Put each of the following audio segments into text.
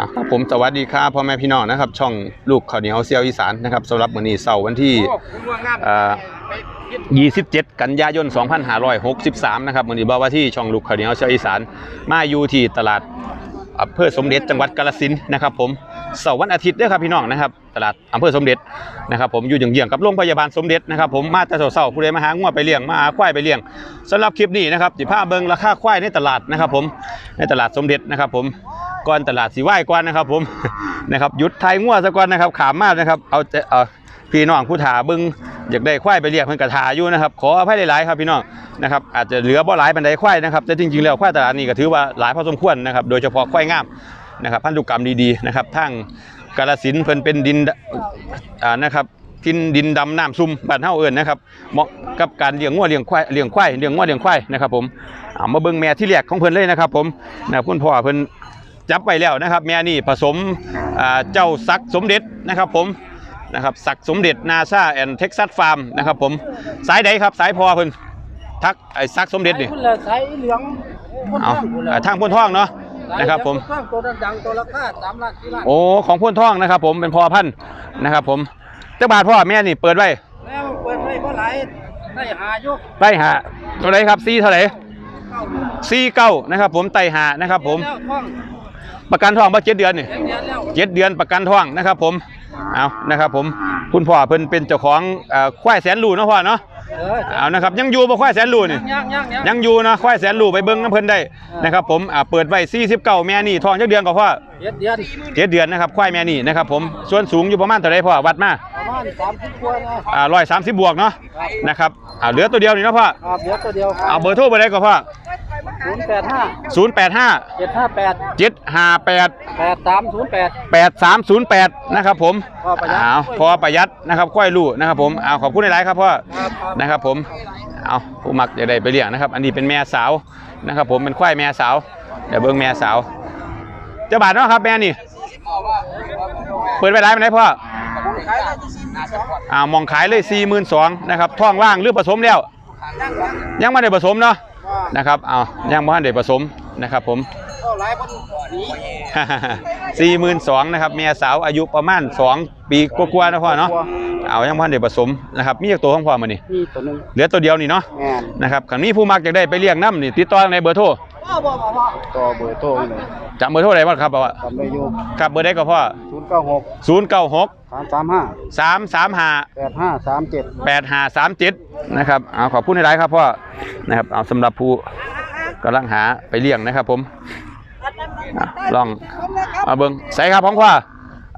อะครับผมสวัสดีครับพ่อแม่พี่น้องนะครับ ช่องลูกข้าวเหนียวเซียวอีสานนะครับสำหรับมื้อนี้เสาร์วันที่อ่า27 กันยายน 2563 นะครับมื้อนี้บอกว่าที่ช่องลูกข้าวเหนียวเซียวอีสานมาอยู่ที่ตลาดอำเภอสมเด็จจังหวัดกาฬสินธุ์นะครับ ผมเสาร์วันอาทิตย์ด้อครับพี่น้องนะครับ ตลาดอำเภอสมเด็จนะครับ ผมอยู่เยื้องกับโรงพยาบาลสมเด็จนะครับ ผมมาแต่เช้าๆผู้ใดมาหางัวไปเลี้ยงมาหาควายไปเลี้ยงสำหรับคลิปนี้นะครับสิพาเบิงราคาควายในตลาดนะครับ ผมในตลาดสมเด็จนะครับ ผม ก่อนตลาดสีไหว้ก่อนนะครับ ผมนะครับหยุดไทยงัวซะก่อนนะครับขามมากนะครับเอาเออพี่น้องผู้ถาบึงอยากได้ควายไปเรียกเพิ่อนกระถาอยู่นะครับขออภัยหลายๆครับพี่น้องนะครับอาจจะเหลือบ่หลายปานใดควายนะครับแต่จริงๆแล้วควายตลาดนี้ก็ถือว่าหลายพอสมควรนะครับโดยเฉพาะควายงามนะครับพันธุกรรมดีๆนะครับทั้งกาฬสินเพิ่นเป็นดินอ่านะครับทินดินดำน้ำซุ่มบ้านเฮาเอิ้นนะครับเหมาะกับการเลี้ยงงัวเลี้ยงควายเลี้ยงควายเลี้ยงงัวเลี้ยงควายนะครับผมเอามาเบิ่งแม่ที่แรกของเพิ่นเลยนะครับผมนะคุณพ่อเพิ่น จับไปแล้วนะครับ แม่นี่ผสมอ่าเจ้าซักสมเด็จนะครับผมนะครับซักสมเด็จนาซาแอนเท็กซัสฟาร์มนะครับผมสายใดครับสายพอเพิ่นทักไอ้ซักสมเด็จนี่คุณละสายเหลืองพ่นเอาท่องคุณละอ่าทางพ่นท่องเนาะนะครับผมสายเหลืองพ่นท่องตัวดังๆตัวราคาสามล้านสี่ล้านโอ้ของพ่นท่องนะครับ ผมเป็นพอพันธุ์นะครับ ผมเจ้าบาทพ่อแม่นี่เปิดไว้แล้วเปิดไว้เพราะหลายได้หายุไต้หาเท่าไหรครับซีเท่าไหรเก้าเดือนซีเก้านะครับ ผมไต้หานะครับ ผมแล้วท่อง ประกันท่องมาเจ็ดเดือนนี่เดือนเดือนแล้วเจ็ดเดือนประกันท่องนะครับผมเอานะครับผมคุณพ่อเพิ่นเป็นเจ้าของเอ่อควายแสนรูเนาะพ่อเนาะเออเอานะครับยังอยู่บ่ควายแสนรูนี่ยังยังยังยังอยู่นะควายแสนรูไปเบิ่งน้ำเพิ่นได้นะครับผมอ่าเปิดไว้49แม่นี่ท้องจักเดือนก็พ่อเจ็ดเดือนเจ็ดเดือนนะครับควายแม่นี่นะครับผมส่วนสูงอยู่ประมาณเท่าไรพ่อวัดมาประมาณสามสิบกว่านะอ่า130บวกเนาะนะครับอ่าเหลือตัวเดียวนี่เนาะพ่อครับเหลือตัวเดียวเอาเบอร์โทรไปได้ก็พ่อ ศูนย์แปดห้า085เจ็ดห้าแปด758แปดสามศูนย์แปด8308นะครับผมพ่อประหยัดเอาพอประหยัดนะครับควายลูนะครับผมเอาขอบคุณหลายๆครับพ่อครับครับนะครับผมเอาผู้มักจะได้ไปเลี้ยงนะครับ อันนี้เป็นแม่สาวนะครับผมเป็นควายแม่สาวเดี๋ยวเบิ่งแม่สาวเจ้าบาทเนาะครับแม่นี่เปิดไปได้ไหมนได้พ่อขายได้ที่สิบสองอ่ามองขายเลย4 2 0 0 0นะครับท้องว่างหรือผสมแล้ว ยังยังยังไม่ได้ผสมเนาะว่า นะครับเอาย่างไม่ได้ผสมนะครับผม เท่าไรมันหนีสี่หมื่นสองนะครับเมียสาวอายุประมาณสองปีกว่าๆนะพ่อเนาะเอายังพันเดี๋ยวผสมนะครับมีอีกตัวของพ่อมานี่นี่ตัวหนึงเหลือตัวเดียวนี่เนาะแม่นนะครับขันนี้ผู้มักอยากได้ไปเลี้ยงน้ำนี่ติดต่อในเบอร์โทรพ่อบอกว่าต่อเบอร์โทรเลยจำเบอร์โทรได้บ้างครับว่าทำได้อยู่ครับเบอร์ได้ก็พ่อศูนย์เก้าหกศูนย์เก้าหกสามสามห้าสามสามห้าแปดห้าสามเจ็ดแปดห้าสามเจ็ดนะครับเอาขอบคุณในไลน์ครับพ่อนะครับเอาสำหรับผู้กำลังหาไปเลี้ยงนะครับผมอะ ลองเอาเบิ้งใส่ครับของพ่อ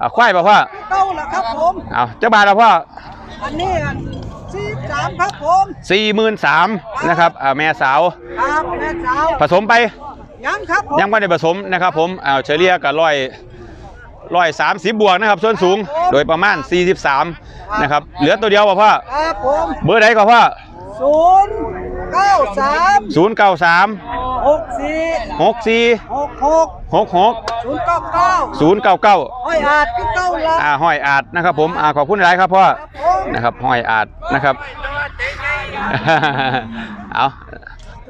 อะควายป่ะพ่อเก้าละครับผมเอาเจ้าบาทแล้วพ่ออันนี้สี่สามครับผมสี่หมื่นสามนะครับอ่าแม่สาวครับแม่สาวผสมไปยังครับผมยังไม่ได้ผสมนะครับผมเอาเฉลี่ยกับร้อยร้อยสามสิบบวกนะครับ ส่วนสูงโดยประมาณ 43 นะครับ เหลือตัวเดียวป่ะพ่อครับผมเบอร์ไหนก็พ่อศูนย์เก้าสามศูนย์เก้าสาม หกสี่หกสี่หกหกหกหกศูนย์เก้าเก้าศูนย์เก้าเก้าห้อยอาจพี่เก้าละอ่าห้อยอาจนะครับผมอ่าขอบคุณหลายครับพ่อครับผมนะครับห้อยอาจนะครับเอา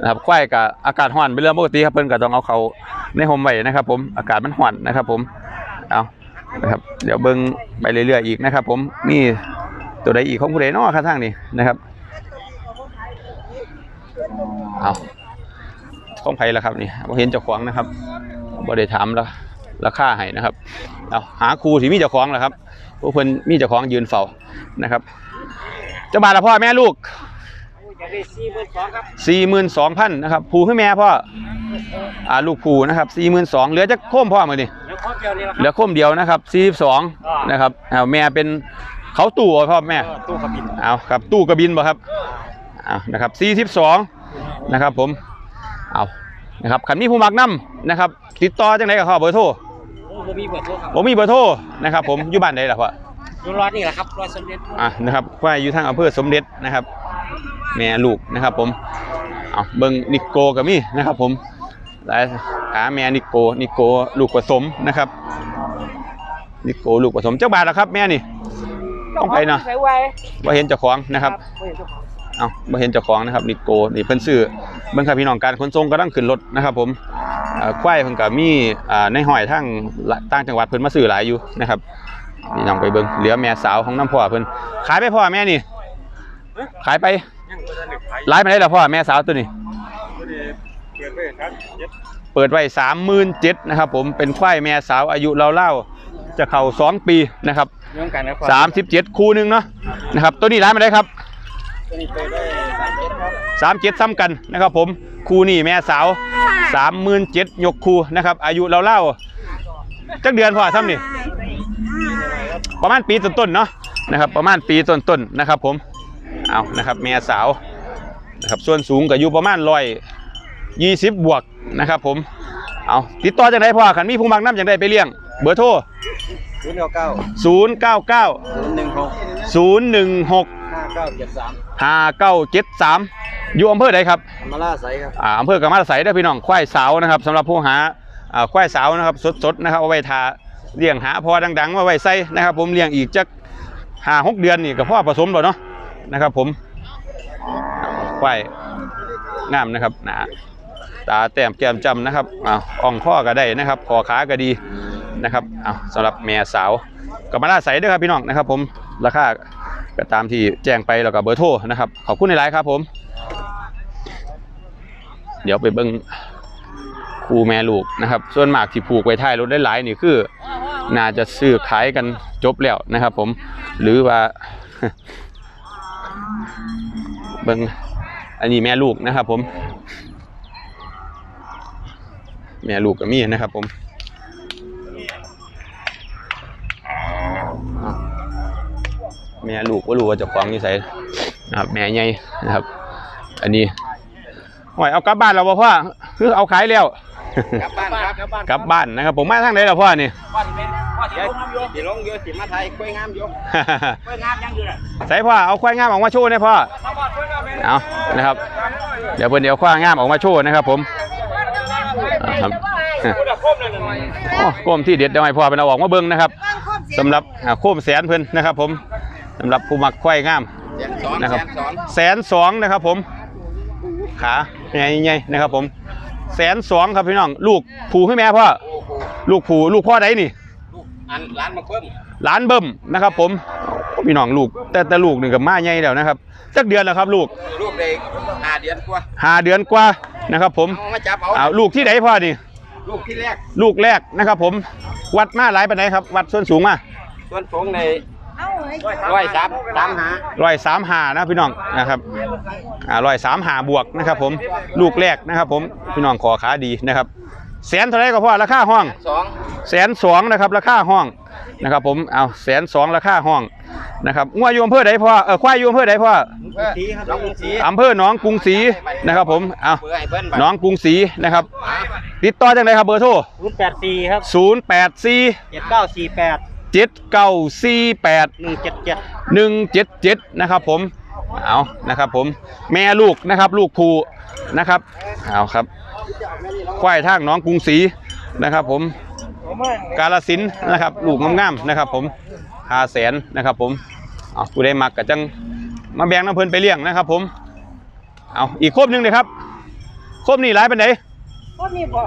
นะครับควายกับอากาศร้อนเป็นเรื่องปกติครับเพิ่นก็ต้องเอาเขาในห่มไว้นะครับ ผมอากาศมันร้อนนะครับ ผมเอานะครับเดี๋ยวเบิ่งไปเรื่อยๆอีกนะครับ ผมมีตัวใดอีกของผู้ใดเนาะข้างทางนี้นะครับเอา ของไผล่ะครับนี่บ่เห็นเจ้าของนะครับบ่ได้ถามแล้วราคาให้นะครับเอาหาครูที่มีเจ้าของแหละครับพวกเพิ่นมีเจ้าของยืนเฝ้านะครับเจ้าบาทละพ่อแม่ลูกจะได้สี่หมื่นสองครับสี่หมื่นสองพันนะครับผูให้แม่พ่ออ่าลูกผูนะครับสี่หมื่นสองเหลือจะโค้มพ่อมาดิแล้วข้อเดียวนี่ละคเหลืรับอโค้มเดียวนะครับสี่สิบสองนะครับเอาแม่เป็นเขาตู้บ่พ่อแม่ตู้ขับบินเอาครับตู้กระบินบ่ครับเอานะครับสี่สิบสองนะครับผม เอานะครับขันมีผู้มักนำนะครับติดต่อจังไหนกับเขาเบอร์โทรโอ้ผมมีเบอร์โทรครับผมมีเบอร์โทรนะครับผมอยู่บ้านใดล่ะพ่ออยู่รอดนี่แหละครับรอดสมเด็จอะนะครับว่าอยู่ทางอำเภอสมเด็จนะครับ แม่ลูกนะครับผมเอาเบิ้งนิโกกับมี่นะครับ ผมหลายขาแม่นิโกนิโกลูกผสมนะครับนิโกลูกผสมเจ้าบาทแล้วครับแม่นี่ต้องไปเนาะใส่ไว้ว่าเห็นเจ้าของนะครับ เฮ้ยเจ้าของเอาบ่เห็นเจ้าของนะครับนิโกนี่เพิ่นซื้อเบิ่งครับพี่น้องการขนส่งกำลังขึ้นรถนะครับ ผมเอ่อควายเพิ่นก็มีอ่าในห้อยทั้งต่างจังหวัดเพิ่นมาซื้อหลายอยู่นะครับพี่น้องไปเบิ่งเหลือแม่สาวของน้ำพ่อเพิ่นขายไปพ่อแม่นี่ขายไปหลายไปได้แล้วพ่อแม่สาวตัวนี้เปิดไว้สามหมื่นเจ็ดนะครับผมเป็นควายแม่สาวอายุเล่าๆจะเข้าสองปีนะครับเรื่องกันครับสามสิบเจ็ดคู่หนึ่งเนาะนะครับตัวนี้ร้านมาได้ครับ ตัวนี้เปิดได้สามเจ็ดครับสามเจ็ดซ้ำกันนะครับผมคู่นี่แม่สาวสามหมื่นเจ็ดยกคู่นะครับ อายุเล่าๆจักเดือนพอซ้ำนี่ประมาณปีต้นๆเนาะนะครับประมาณปีต้นๆนะครับผมเอานะครับแม่สาวนะครับส่วนสูงก็อยู่ประมาณร้อยยี่สิบบวกนะครับผมเอาติดต่อจากไหนพ่อขันมีผู้มักน้ำจากใดไปเลี้ยง เบอร์โทรศูนย์เก้าเก้าศูนย์เก้าเก้าศูนย์หนึ่งหกศูนย์หนึ่งหกห้าเก้าเจ็ดสาม ห้าเก้าเจ็ดสามอยู่อำเภอใดครับมาล่าใสครับอ่าอำเภอกำมะละไสได้อพี่น้องควายสาวนะครับสำหรับผู้หาอ่าควายสาวนะครับสดๆนะครับเอาไว้ทาเลี้ยงหาพอดังๆมาไว้ใส่นะครับ ผมเลี้ยงอีกจักห้าหกเดือนนี่กับพ่อผสมแล้วเนาะนะครับ ผมควายงามนะครับหนาตาแต้มแก้มจำนะครับอ่าอ่องข้อก็ได้นะครับคอขาก็ดีนะครับเอาสำหรับแม่สาวกำมะละไสเด้อครับพี่น้องนะครับ ผมราคา ก็ตามที่แจ้งไปแล้วก็เบอร์โทรนะครับขอบคุณในไลน์ครับผม เดี๋ยวไปเบิ้งครูแม่ลูกนะครับ ส่วนมากที่ผูกไว้ท้ายรถได้หลายนี่คือ น่าจะซื้อขายกันจบแล้วนะครับ ผม หรือว่า เบิ้งอันนี้แม่ลูกนะครับ ผม แม่ลูกก็มีนะครับ ผม แม่ลูกว่ารู้ว่าเจะคล้าของนิสัยนะครับ แม่ใหญ่นะครับ อันนี้หอยเอากลับบ้านเราบ่พ่อคือเอาขายแล้วกลับบ้านครับกลับบ้านกลับบ้านนะครับ ผมมาทางไหนล่ะพ่อนี่ว่าที่เป็นว่าที่ลงน้ำโยที่ลงโยที่มาไทยกล้วยงามโยกล้วยงามยังอยู่น่ะใส่พ่อเอาควายงามออกมาโชว์หนะพ่อถ้าบอดกล้วยงามเป็นเอานะครับ เดี๋ยวเพิ่นเดี๋ยวควายงามออกมาโชว์นะครับ ผมอ่าครับกูจะคมเลยหน่อยโอ้โคมที่เด็ดเดี๋ยวให้พ่อเป็นเอาออกมาเบิ่งนะครับสำหรับอ่าโคมแสนเพิ่นนะครับ ผม สำหรับผู้มักควายงามแสนสองนะครับแสนสองแสนสองนะครับผม ขาใหญ่ๆนะครับผมแสนสองครับพี่น้อง ลูกผูให้แม่พ่อโอ้โหลูกผูลูกพ่อใดนี่ลูกอันร้านมาเพิ่มหลานเบิ่มนะครับ ผมพี่น้องลูก แต่แต่ลูกนี่ก็มาใหญ่แล้วนะครับจักเดือนแล้วครับ ลูกลูกเด็กห้าเดือนกว่าห้าเดือนกว่านะครับ ผมเอามาจับเอาเอาลูกที่ไหนพ่อนี่ลูกที่แรกลูกแรกนะครับ ผมวัดมาหลายปานไหนครับ วัดส่วนสูงมาส่วนสูงใน ร้อยสามสามหาร้อยสามหานะพี่น้องนะครับอ่าร้อยสามหาบวกนะครับ ผมลูกแรกนะครับ ผมพี่น้องขอขาดีนะครับแสนเท่าไหรก็พ่อราคาห้องสองแสนสองนะครับราคาห้องนะครับ ผมเอาแสนสองราคาห้องนะครับงัวอยู่อำเภอใดพ่อเออควายอยู่อำเภอใดพ่อสีครับน้องสีอำเภอหนองกรุงศรีนะครับ ผมเอาเบื่อไอ้เบิ้ลหนองกรุงศรีนะครับ ติดต่อจังไดครับเบอร์โทรศูนย์แปดสี่ครับ0 8 4 เจ็ดเก้าสี่แปด7 9 4 8หนึ่งเจ็ดเจ็ด1 7 7นะครับผมเอานะครับผมแม่ลูกนะครับลูกภูนะครับเอาครับควายทางหน้องกรุงศรีนะครับผมกาลสินนะครับลูกงามๆนะครับผมหาแสนนะครับผมเอาผู้ใดมักก็จังมาแบ่งน้ำเพลินไปเลี้ยงนะครับผมเอาอีกครบหนึ่งเลยครับครบนี่หลายเป็นไหนก็มีบ่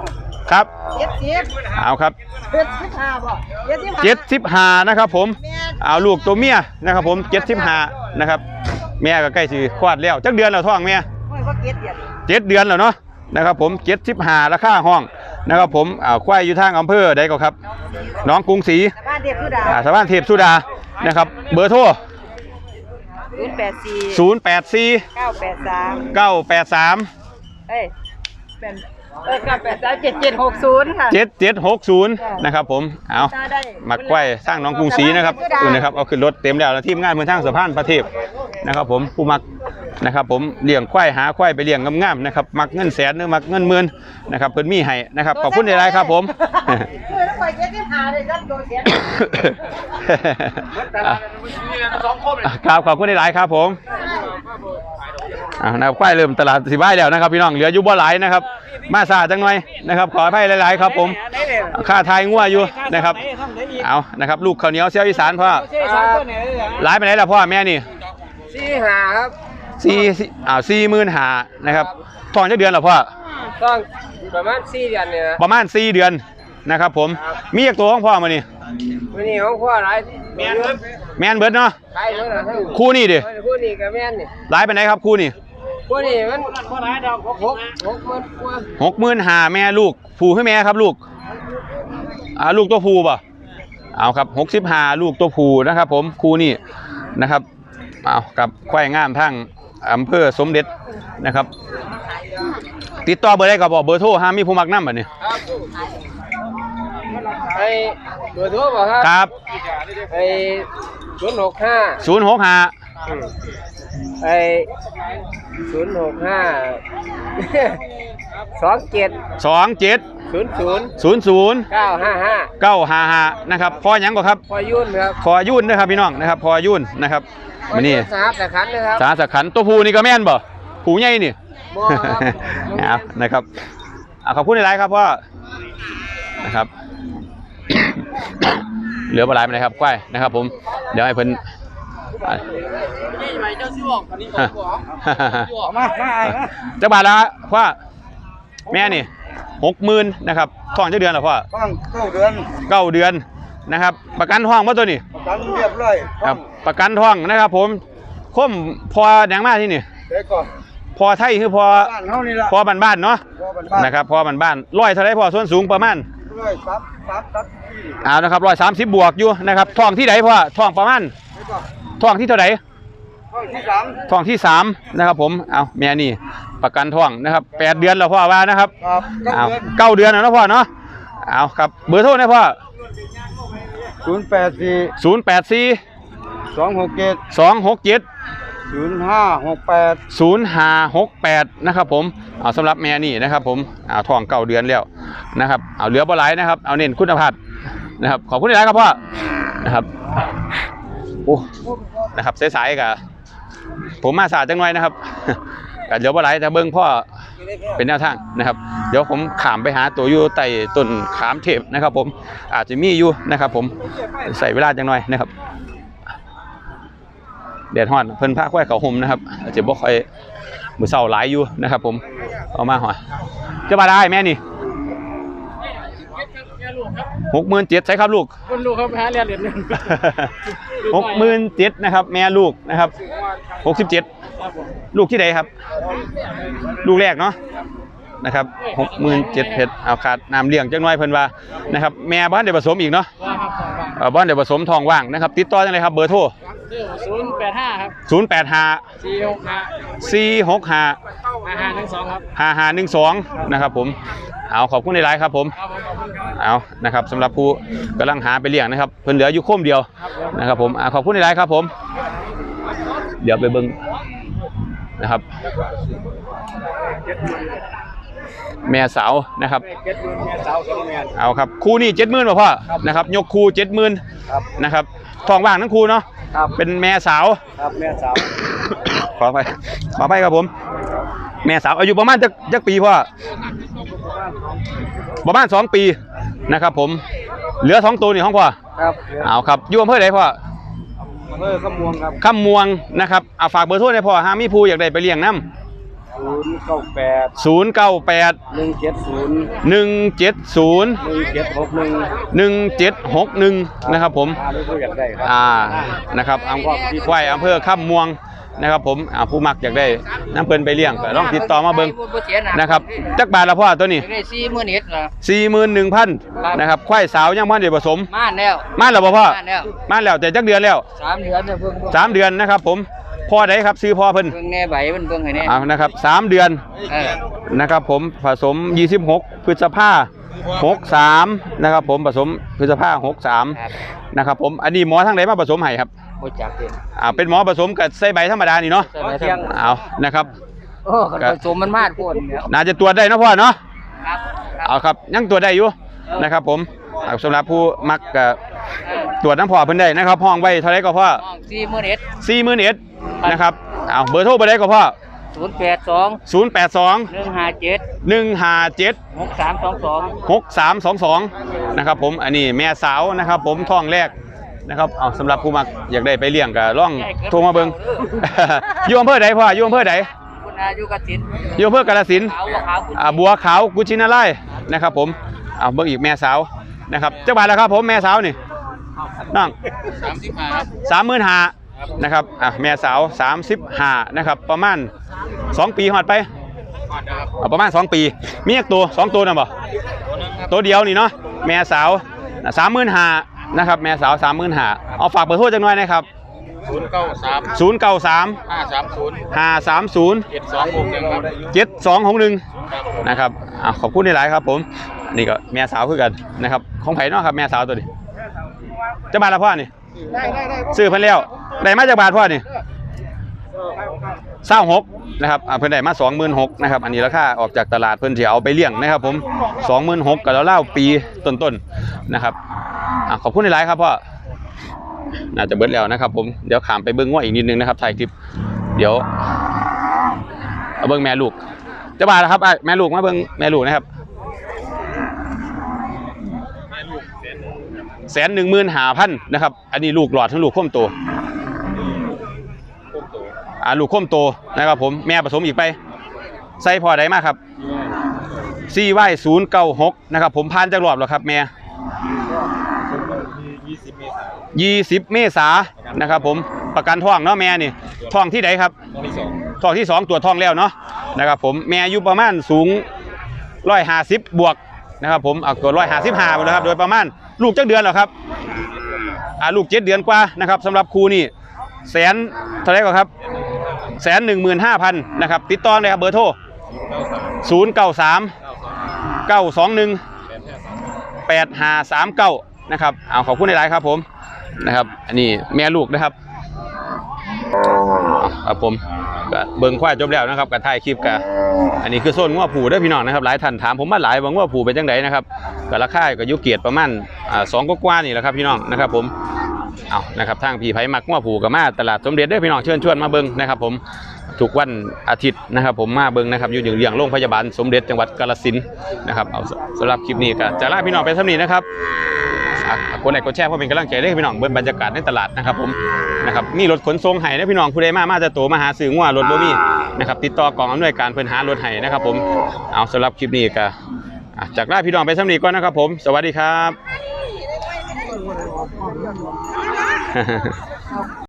ครับเจ็ดสิบเอาครับเจ็ดสิบห้าบ่เจ็ดสิบห้าเจ็ดสิบห้านะครับผมแม่เอาลูกตัวเมียนะครับผมเจ็ดสิบห้านะครับแม่ก็ใกล้สิคลอดแล้วจักเดือนแล้วท้องแม่ไม่ว่าเจ็ดเดือนเจ็ดเดือนแล้วเนาะนะครับผมเจ็ดสิบห้าราคาห้องนะครับผมอ่าควายอยู่ทางอำเภอใดก็ครับหน้องกรุงศรีแต่บ้านเด็กผู้ดาอ่าสะพานเทพสุดานะครับเบอร์โทรศูนย์แปดสี่ศูนย์แปดสี่เก้าแปดสามเก้าแปดสามเอ้ย เป็นเออเก้าแปดสามเจ็ดเจ็ดหกศูนย์ค่ะ เจ็ดเจ็ดหกศูนย์นะครับผมเอาตาได้มักไว้สร้างน้องกรุงศรีนะครับดูนะครับเอาขึ้นรถเต็มแล้วแล้วทีมงานเมืองทางสะพานประเทศนะครับ ผมผู้มักนะครับผมเลี้ยงควายหาควายไปเลี้ยงงามๆนะครับมักเงินแสนหรือมักเงินหมื่นนะครับเพิ่นมีให้นะครับขอบคุณในไลน์ครับผมคือแล้วไปเจ็ดสิบห้าเลยครับโดนเสียครับขอบคุณในไลน์ครับผม อ่านะครับควายเริ่มตลาดสิบ้ายแล้วนะครับ พี่น้องเหลืออยู่บ่หลายนะครับ มาซาจังหน่อยนะครับ ขออภัยหลายๆ ครับผมค่าทายงัวอยู่นะครับเอานะครับ ลูกข้าวเหนียวเสี้ยวอีสานพ่อหลายไปไหนล่ะพ่อแม่นี่สี่หาครับสี่สี่อ้าวสี่หมื่นหานะครับทองจะเดือนเหรอพ่อต้องประมาณสี่เดือนเนี่ยนะประมาณ4เดือนนะครับ ผมมีอีกตัวของพ่อมานี่วันนี้ของพ่อหลายแม่นครับแมนเบิร์ดเนาะใครรู้นะทั้งคู่นี่ดิคู่นี้กับแม่นนี่หลายไปไหนใดครับคู่นี่ คู่นี้มันพ่อหลายดอกหกหกหกหมื่นกว่าหกหมื่นหาแม่ลูกผูให้แม่ครับลูกอ่าลูกตัวผูป่ะเอาครับหกสิบหาลูกตัวผูนะครับ ผมคู่นี่นะครับเอากับควายงามทั้งอำเภอสมเด็จนะครับ ติดต่อเบอร์ได้ก็บอกเบอร์โทรห้ามมีผู้มักน้ำแบบนี้ครับไอ้ตัวทั่วบ่ครับครับไอ้ศูนย์หกห้าศูนย์หกห้าไอ้ ศูนย์หกห้าสองเจ็ดสองเจ็ดศูนย์ศูนย์ศูนย์ศูนย์เก้าห้าห้าเก้าห้าห้านะครับพอหยังก็ครับพอยุ่นครับพอยุ่นนะครับพี่น้องนะครับพอยุ่นนะครับมานี่สาบแต่ขันนะครับสาสะขันตัวผูนี่ก็แม่นบ่ผูใหญ่นี่บ่ครับเอานะครับเอาขอบคุณในไลน์ครับพ่อนะครับเหลือปลาไหลไปเลยครับก้อยนะครับ ผมเดี๋ยวให้เพิ่นอะ นี่ไปเจ้าซิวออกอันนี้ก็บอกมามาไอ้มาเจ้าบาทละพ่อแม่นี่หกหมื่นนะครับท้องเจ้าเดือนเหรอพ่อฟังเก้าเดือนเก้าเดือนนะครับ ประกันท้องว่าตัวนี้ประกันเรียบร้อยครับประกันท้องนะครับ ผมคมพอแดงมากที่นี่เด็กก็พอไทยคือพอบ้านเฮานี่ล่ะพอบ้านๆเนาะพอบ้านบ้านนะครับพอบ้านๆร้อยเท่าไรพอส่วนสูงประมาณร้อยซับซับซับที่เอานะครับร้อยสามสิบบวกอยู่นะครับทองที่ไหนพ่อทองประมาณเด็กก็ ทองที่เท่าไหร่ห้องที่สามทองที่สามนะครับผมเอาแม่นี่ประกันทองนะครับแปดเดือนแล้วพ่อว่านะครับครับเก้าเอาเดือนเก้าเดือนแล้วนะพ่อเนาะเอาครับเบอร์โทรนะพ่อศูนย์แปดสี่ศูนย์แปดสี่สองหกเจ็ดสองหกเจ็ดศูนย์ห้าหกแปดศูนย์ห้าหกแปดนะครับผมเอาสำหรับแม่นี่นะครับผมเอาทองเก้าเดือนแล้วนะครับเอาเหลือบ่หลายนะครับเอาเน้นคุณภาพนะครับขอบคุณหลายครับพ่อนะครับ โอ้นะครับสายๆกับผมมาสาดจังหน่อยนะครับก็เหลือบ่หลายแต่เบิ้งพ่อเป็นแนวทางนะครับ เดี๋ยวผมขามไปหาตัวอยู่ใต้ต้นขามเทพนะครับ ผมอาจจะมีอยู่นะครับ ผมใส่เวลาจังหน่อยนะครับแดดฮอนเพิ่นพาควายเขาห่มนะครับอาจจะบ่ค่อยมือเศร้าหลายอยู่นะครับ ผมเอามาหอยจะมาได้แม่นี่ หกหมื่นเจ็ดใช่ครับลูกคุณลูกเขาไปหาเรียนเรียนหนึ่งหกหมื่นเจ็ดนะครับ แม่ลูกนะครับหกสิบเจ็ดลูกที่ใดครับ ลูกแรกเนาะนะครับหกหมื่นเจ็ดเพชรเอาขาดน้ำเลี้ยงจังน้อยเพิ่นว่านะครับแม่บ้านเดี๋ยวผสมอีกเนาะเอ่อบ้านเดี๋ยวผสมทองว่างนะครับ ติดต่อจังเลยครับเบอร์โทรศูนย์แปดห้าครับศูนย์แปดห้าสี่หกห้าสี่หกห้าห้าห้าทั้งสองครับห้าห้าหนึ่งสองนะครับผมเอาขอบคุณในไลน์ครับผม ครับผมขอบคุณครับเอานะครับสำหรับผู้กำลังหาไปเลี้ยงนะครับเพิ่นเหลืออยู่โคมเดียวนะครับผมอ่าขอบคุณในไลน์ครับผม เดี๋ยวไปเบิ้งนะครับ แม่สาวนะครับเจ็ดหมื่นแม่สาวสองแม่เอาครับคู่นี้เจ็ดหมื่นป่ะพ่อนะครับ ยกคู่เจ็ดหมื่นครับนะครับทองว่างทั้งคู่เนาะครับเป็นแม่สาวครับแม่สาวขอไปขอไปครับผม แม่สาวอายุประมาณจักจักปีพ่อประมาณสองปี นะครับผมเหลือสองตัวนี่ห้องพ่อครับเอาครับอยู่อำเภอไหนพ่ออำเภอขมวงครับคำมวงนะครับเอาฝากเบอร์โทรให้พ่อหามีผู้อยากได้ไปเลี้ยงน้ศูนย์เก้าแปดำศูนย์เก้าแปดหนึ่งเจ็ดศูนย์หนึ่งเจ็ดศูนย์หนึ่งเจ็ดหกหนึ่งหนึ่งเจ็ดหกหนึ่งนะครับผมถ้าไม่ผู้อยากได้ครับอ่านะครับอำควายอำเภอคำมวง นะครับผมอ่าผู้มักอยากได้น้ำเพิ่นไปเลี้ยงก็ลองติดต่อมาเบิ่งบ่เสียนะนะครับจักบาทละพ่อตัวนี้ได้สี่หมื่นเอ็ดละสี่หมื่นหนึ่งพันนะครับควายสาวยังพันเดียวผสมมาแล้วมาแล้วบ่พ่อมาแล้วมาแล้วแต่จักเดือนแล้วสามเดือนเนี่ยเพิ่งเพิ่งสามเดือนนะครับผมพ่อใดครับซื้อพ่อเพิ่นเพิ่งแน่ใบมันเพิ่งให้แน่เอานะครับสามเดือนเออนะครับผมผสม26พฤษภา63นะครับผมผสมพฤษภาครับ63นะครับผมอันนี้หมอทางไหนมาผสมให้ครับ บ่จักเด้อ่าเป็นหมอผสมกับไส้ใบธรรมดานี่เนาะใส่ไปทั้งเอานะครับ โอ้คันผสมมันมาดโพดแล้วน่าจะตรวจได้เนาะพ่อเนาะครับเอาครับยังตรวจได้อยู่นะครับผมเอาสำหรับผู้มักก็ตรวจน้ำพ่อเพิ่นได้นะครับห้องไว้เท่าไหรก็พ่อห้องสี่หมื่นเอ็ดสี่หมื่นเอ็ดนะครับเอาเบอร์โทรไปได้ก็พ่อศูนย์แปดสอง0 8 2หนึ่งห้าเจ็ด1 5 7หกสามสองสอง 6322 นะครับผม อันนี้แม่สาวนะครับผมท้องแรก นะครับเอาสำหรับผู้มักอยากได้ไปเลี้ยงก็ล่องโทรมาเบิ่ง อยู่อำเภอใดพ่ออยู่อำเภอใดกุคุณอายุกสินอยู่อำเภอกาฬสินธุ์ขาวขาวคุณอ่าบัวขาวกุชินาไลยนะครับ ผมเอาเบิ่งอีกแม่สาวนะครับเจ้าบาทแล้วครับผมแม่สาวนี่น้อง สามสิบห้าครับ สามหมื่นห้านะครับอะแม่สาวสามสิบห้านะครับ ประมาณสองปีหอดไปก่อนนะครับเอาประมาณสองปี มีอีกตัวสองตัวนะบ่ตัวนึงครับตัวเดียวนี่เนาะแม่สาวสามหมื่นห้า นะครับแม่สาวสามหมื่นห้าเอาฝากเบอร์โทรจังหน่อยนะครับศูนย์เก้าสามศูนย์เก้าสามห้าสามศูนย์ห้าสามศูนย์เจ็ดสองหกหนึ่งครับเจ็ดสองหกหนึ่งครับผมนะครับอะขอบคุณในหลายๆครับผมนี่ก็แม่สาวคือกันนะครับของไผ่เนาะครับแม่สาวตัวนี้เจะบาทละพ่อนี่ได้ได้ได้ซื้อเพิ่นแล้วได้มาจากบาทพ่อนี่เศร้าหกนะครับอ่าเพิ่นได้มาสองหมื่นหกนะครับ อันนี้ราคาออกจากตลาดเพิ่นจะเอาไปเลี้ยงนะครับ ผมสองหมื่นหกกับแล้วเล่าปีต้นๆนะครับ อะขอบคุณในหลายครับพ่อน่าจะเบิดแล้วนะครับ ผมเดี๋ยวขามไปเบิ้งว่าอีกนิดนึงนะครับถ่ายคลิป เดี๋ยวเอาเบิ้งแม่ลูกเจะบาทละครับอะแม่ลูกมาเบิ้งแม่ลูกนะครับแสนหนึ่งหมื่นหาพันนะครับ อันนี้ลูกหลอดทั้งลูกข้มโตอ่าลูกข้มโตนะครับผมแม่ผสมอีกไปใส่พอได้มากครับซีไวศูนย์เก้าหกนะครับ ผมผ่านจากรอบแล้วครับแม่ ยี่สิบเมษานะครับผมประกันท้องเนาะแม่นี่ท้องที่ไหนครับตัวที่สองท้องที่สองตัวจท้องแล้วเนาะนะครับผมแม่อายุประมาณสูงร้อยห้าสิบบวกนะครับผมเอาตัวร้อยห้าสิบห้าไปแล้วครับโดยประมาณลูกจักเดือนเหรอครับอ่าลูกเจ็ดเดือนกว่านะครับสำหรับครูนี่แสนเท่าไหรก่อนครับแสนหนึ่งหมื่นห้าพันนะครับติดต่อเลยครับเบอร์โทรศูนย์เก้าสามเก้าสองหนึ่งแปดห้าสามเก้า นะครับเอาขอบคุณในไลน์ครับผมนะครับ อันนี้แม่ลูกนะครับครับผมก็เบิ่งควายจบแล้วนะครับกับถ่ายคลิปกับอันนี้คือโซนงัวผูด้อพี่น้องนะครับหลายท่านถามผมมาหลายว่างัวผูเป็นจังไดนะครับก็ราคาก็อยู่เกียรติประมาณสองกว่านี่แหละครับพี่น้องนะครับผมเอานะครับทางพี่ไผมักงัวผูกับมาตลาดสมเด็จด้อพี่น้องเชิญชวนมาเบิ่งนะครับผมทุกวันอาทิตย์นะครับผมมาเบิ่งนะครับอยู่เยื้องโรงพยาบาลสมเด็จจังหวัดกาฬสินธุ์นะครับเอาสำหรับคลิปนี้ก็จะลาพี่น้องไปท่านี้นะครับ กกดไลค์กดแชร์เพื่อเป็นกำลังใจให้พี่น้องเบิ่งบรรยากาศในตลาดนะครับผมนะครับมีรถขนส่งไห้นะพี่น้องผู้ใดมามาจะโตมาหาซื้องัวรถบ่มีนะครับติดต่อกองอำนวยการเพิ่นหารถไห้นะครับ ผมเอาสำหรับคลิปนี้ก็จากลาพี่น้องไปสำนีก่อนนะครับผม สวัสดีครับ